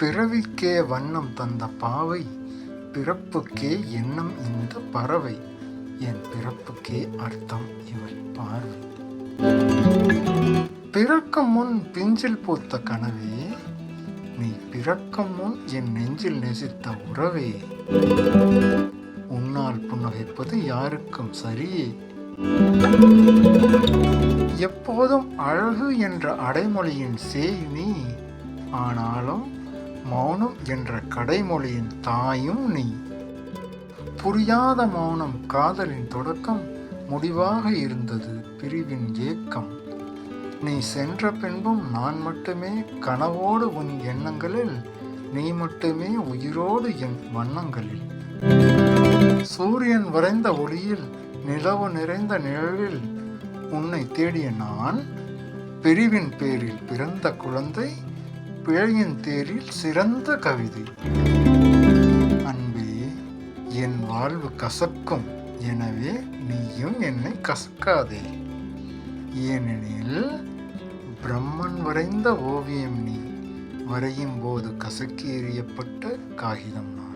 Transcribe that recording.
பிறவிக்கே வண்ணம் தந்த பாவை பிறப்புக்கே எண்ணம் இந்த பறவை. என் பிறப்புக்கே அர்த்தம் இவள் பார்வை. பிறக்கும் முன் பிஞ்சில் பூத்த கனவே நீ பிறக்கும் முன் என் நெஞ்சில் நெசித்த உறவே. உன்னால் புன்னகைப்பது யாருக்கும் சரியே. எப்போதும் அழகு என்ற அடைமொழியின் சேய் நீ ஆனாலும் மௌனம் என்ற கடைமொழியின் தாயும் நீ. புரியாத மௌனம் காதலின் தொடக்கம் முடிவாக இருந்தது பிரிவின் ஏக்கம். நீ சென்ற பின்பும் நான் மட்டுமே கனவோடு உன் எண்ணங்களில் நீ மட்டுமே உயிரோடு என் வண்ணங்களில். சூரியன் வரைந்த ஒளியில் நிலவு நிறைந்த நிழலில் உன்னை தேடிய நான் பிரிவின் பேரில் பிறந்த குழந்தை பிழையின் தேரில் சிறந்த கவிதை. அன்பே என் வாழ்வு கசக்கும் எனவே நீயும் என்னை கசக்காதே. ஏனெனில் பிரம்மன் வரைந்த ஓவியம் நீ வரையும் போது கசக்கி எறியப்பட்ட காகிதம் நான்.